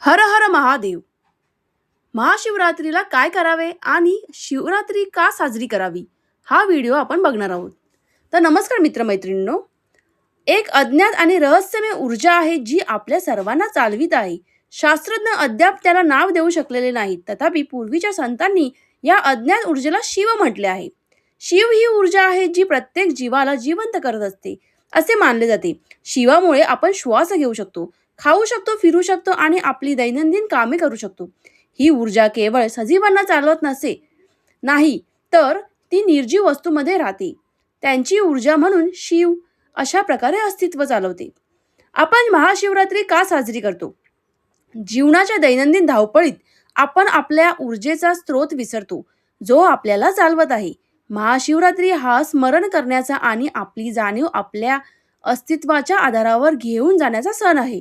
हर हर महादेव. महाशिवरात्रीला काय करावे आणि शिवरात्री का साजरी करावी हा व्हिडिओ आपण बघणार आहोत. तर नमस्कार मित्रमैत्रिणींनो. एक अज्ञात आणि रहस्यमय ऊर्जा आहे जी आपल्या सर्वांना चालवित आहे. शास्त्रज्ञ अद्याप त्याला नाव देऊ शकलेले नाहीत. तथापि पूर्वीच्या संतांनी या अज्ञात ऊर्जेला शिव म्हटले आहे. शिव ही ऊर्जा आहे जी प्रत्येक जीवाला जिवंत करत असते असे मानले जाते. शिवामुळे आपण श्वास घेऊ शकतो. खाऊ शकतो फिरू शकतो आणि आपली दैनंदिन कामे करू शकतो. ही ऊर्जा केवळ सजीवांना चालवत नसे नाही तर ती निर्जीव वस्तूमध्ये राहते. त्यांची ऊर्जा म्हणून शिव अशा प्रकारे अस्तित्व चालवते. आपण महाशिवरात्री का साजरी करतो? जीवनाच्या दैनंदिन धावपळीत आपण आपल्या ऊर्जेचा स्रोत विसरतो जो आपल्याला चालवत आहे. महाशिवरात्री हा स्मरण करण्याचा आणि आपली जाणीव आपल्या अस्तित्वाच्या आधारावर घेऊन जाण्याचा सण आहे.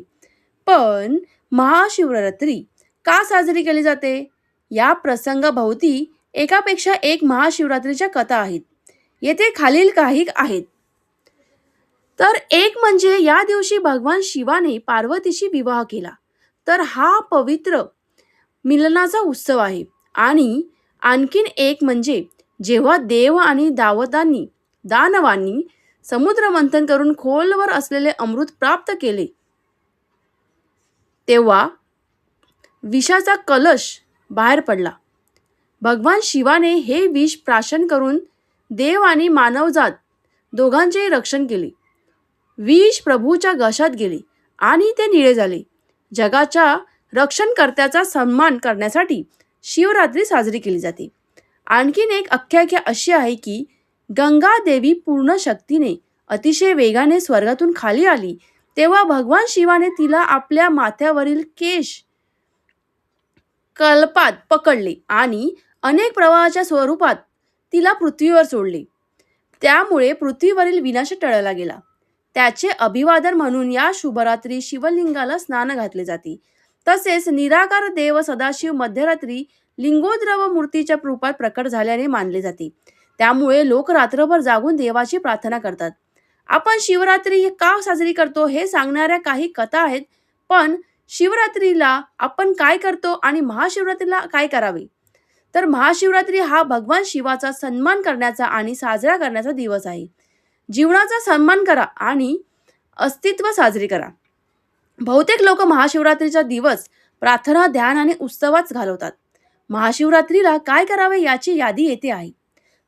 पण महाशिवरात्री का साजरी केली जाते? या प्रसंगाभोवती एकापेक्षा एक महाशिवरात्रीच्या कथा आहेत. येथे खालील काही आहेत. तर एक म्हणजे या दिवशी भगवान शिवाने पार्वतीशी विवाह केला. तर हा पवित्र मिलनाचा उत्सव आहे. आणि आणखीन एक म्हणजे जेव्हा देव आणि दावतांनी दानवांनी समुद्र मंथन करून खोलवर असलेले अमृत प्राप्त केले तेव्हा विषाचा कलश बाहेर पडला. भगवान शिवाने हे विष प्राशन करून देव आणि मानवजात दोघांचेही रक्षण केले. विष प्रभूच्या घशात गेले आणि ते निळे झाले. जगाच्या रक्षणकर्त्याचा सन्मान करण्यासाठी शिवरात्री साजरी केली जाते. आणखीन एक आख्यायिका अशी आहे की गंगा देवी पूर्ण शक्तीने अतिशय वेगाने स्वर्गातून खाली आली तेव्हा भगवान शिवाने तिला आपल्या माथ्यावरील केश कल्पात पकडले आणि अनेक प्रवाहाच्या स्वरूपात तिला पृथ्वीवर सोडले. त्यामुळे पृथ्वीवरील विनाश टळला गेला. त्याचे अभिवादन म्हणून या शुभरात्री शिवलिंगाला स्नान घातले जाते. तसेच निराकार देव सदाशिव मध्यरात्री लिंगोद्रव मूर्तीच्या रूपात प्रकट झाल्याने मानले जाते. त्यामुळे लोक रात्रभर जागून देवाची प्रार्थना करतात. आपण शिवरात्री का साजरी करतो हे सांगणाऱ्या काही कथा आहेत. पण शिवरात्रीला आपण काय करतो आणि महाशिवरात्रीला काय करावे? तर महाशिवरात्री हा भगवान शिवाचा सन्मान करण्याचा आणि साजरा करण्याचा दिवस आहे. जीवनाचा सन्मान करा आणि अस्तित्व साजरी करा. बहुतेक लोक महाशिवरात्रीचा दिवस प्रार्थना ध्यान आणि उत्सवात घालवतात. महाशिवरात्रीला काय करावे याची यादी येते आहे.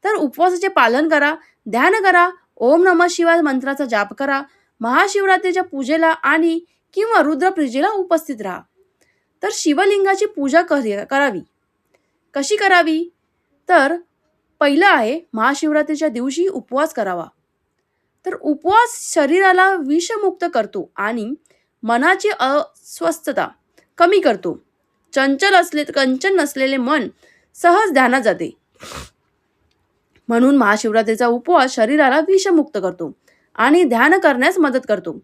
तर उपवासाचे पालन करा ध्यान करा ओम नम शिवाय मंत्राचा जाप करा. महाशिवरात्रीच्या पूजेला आणि किंवा रुद्रपूजेला उपस्थित राहा. तर शिवलिंगाची पूजा करावी. कशी करावी? तर पहिलं आहे महाशिवरात्रीच्या दिवशी उपवास करावा. तर उपवास शरीराला विषमुक्त करतो आणि मनाची अस्वस्थता कमी करतो. चंचल असले कंचन नसलेले मन सहज ध्यानात जाते. म्हणून महाशिवरात्रीचा उपवास शरीराला विषमुक्त करतो आणि ध्यान करण्यास मदत करतो.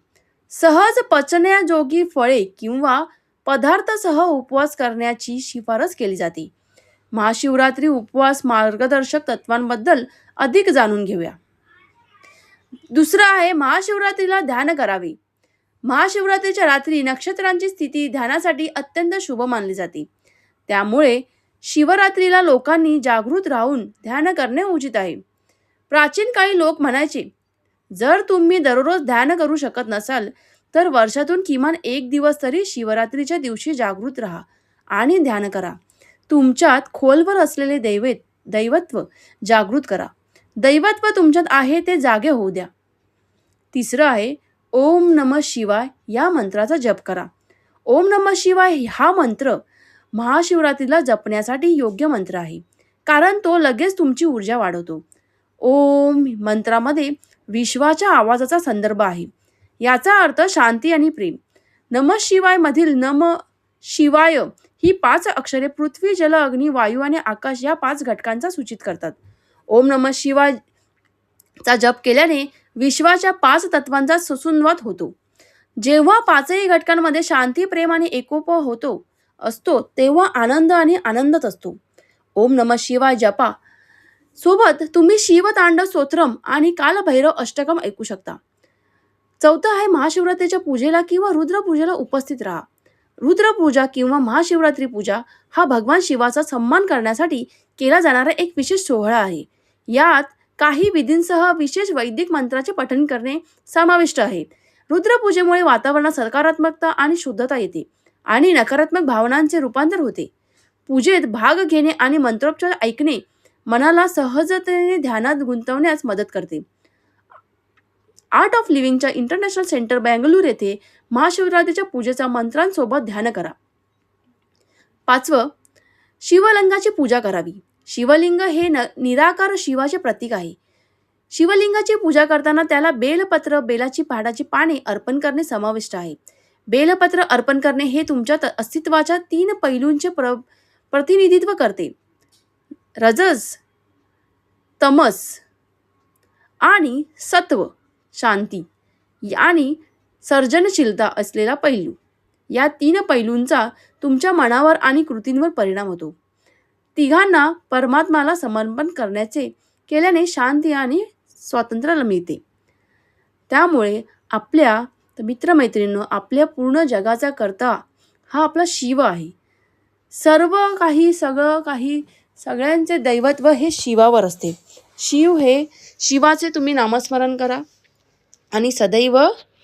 सहज पचण्याजोगी फळे किंवा पदार्थसह उपवास करण्याची शिफारस केली जाते. महाशिवरात्री उपवास मार्गदर्शक तत्वांबद्दल अधिक जाणून घेऊया. दुसरं आहे महाशिवरात्रीला ध्यान करावे. महाशिवरात्रीच्या रात्री नक्षत्रांची स्थिती ध्यानासाठी अत्यंत शुभ मानली जाते. त्यामुळे शिवरात्रीला लोकांनी जागृत राहून ध्यान करणे उचित आहे. प्राचीन काळी लोक म्हणायचे जर तुम्ही दररोज ध्यान करू शकत नसाल तर वर्षातून किमान एक दिवस तरी शिवरात्रीच्या दिवशी जागृत राहा आणि ध्यान करा. तुमच्यात खोलवर असलेले दैवत दैवत्व जागृत करा. दैवत्व तुमच्यात आहे ते जागे होऊ द्या. तिसरं आहे ओम नम शिवाय या मंत्राचा जप करा. ओम नम शिवाय हा मंत्र महाशिवरात्रीला जपण्यासाठी योग्य मंत्र आहे. कारण तो लगेच तुमची ऊर्जा वाढवतो. ओम मंत्रामध्ये विश्वाच्या आवाजाचा संदर्भ आहे. याचा अर्थ शांती आणि प्रेम. नम शिवाय मधील नम शिवाय ही पाच अक्षरे पृथ्वी जल अग्नी वायू आणि आकाश या पाच घटकांचा सूचित करतात. ओम नम शिवाय चा जप केल्याने विश्वाच्या पाच तत्वांचा सुसुनवाद होतो. जेव्हा पाचही घटकांमध्ये शांती प्रेम आणि एकोप होतो असतो तेव्हा आनंद आणि आनंदच असतो. ओम नम शिवाय जपा. सोबत तुम्ही शिवतांडव स्तोत्रम आणि कालभैरव अष्टकम ऐकू शकता. चौथं आहे महाशिवरात्रीच्या पूजेला किंवा रुद्रपूजेला उपस्थित राहा. रुद्रपूजा किंवा महाशिवरात्री पूजा हा भगवान शिवाचा सन्मान करण्यासाठी केला जाणारा एक विशेष सोहळा आहे. यात काही विधींसह विशेष वैदिक मंत्राचे पठण करणे समाविष्ट आहे. रुद्रपूजेमुळे वातावरणात सकारात्मकता आणि शुद्धता येते. आणि नकारात्मक भावनांचे रूपांतर होते. पूजेत भाग घेणे आणि मंत्रोपचार ऐकणे मनाला सहजतेने ध्यानात गुंतवण्यास मदत करते. आर्ट ऑफ लिव्हिंगच्या इंटरनॅशनल सेंटर बँगलोर येथे महाशिवरात्रीच्या पूजेचा मंत्रांसोबत ध्यान करा. पाचवं शिवलिंगाची पूजा करावी. शिवलिंग हे न निराकार शिवाचे प्रतीक आहे. शिवलिंगाची पूजा करताना त्याला बेलपत्र बेलाची पहाडाची पाने अर्पण करणे समाविष्ट आहे. बेलपत्र अर्पण करणे हे तुमच्या अस्तित्वाच्या तीन पैलूंचे प्र प्रतिनिधित्व करते. रजस तमस आणि सत्व शांती आणि सर्जनशीलता असलेला पैलू. या तीन पैलूंचा तुमच्या मनावर आणि कृतींवर परिणाम होतो. तिघांना परमात्माला समर्पण करण्याचे केल्याने शांती आणि स्वातंत्र्य मिळते. त्यामुळे आपल्या तर मित्रमैत्रिणींनो आपल्या पूर्ण जगाचा करता हा आपला शिव आहे. सर्व काही सगळं काही सगळ्यांचे दैवत्व हे शिवावर असते. शिव हे शिवाचे तुम्ही नामस्मरण करा आणि सदैव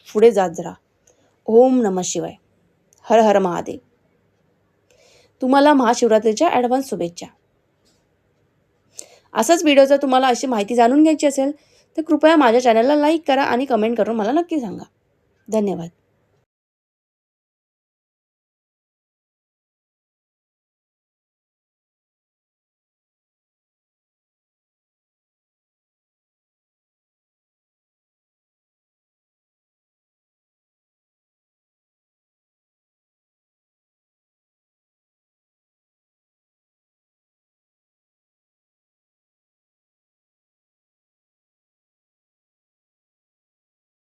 पुढे जात जरा ओम नम शिवाय. हर हर महादेव. तुम्हाला महाशिवरात्रीच्या ॲडव्हान्स शुभेच्छा. असंच व्हिडिओचं तुम्हाला अशी माहिती जाणून घ्यायची असेल तर कृपया माझ्या चॅनलला लाईक करा आणि कमेंट करून मला नक्की सांगा. धन्यवाद.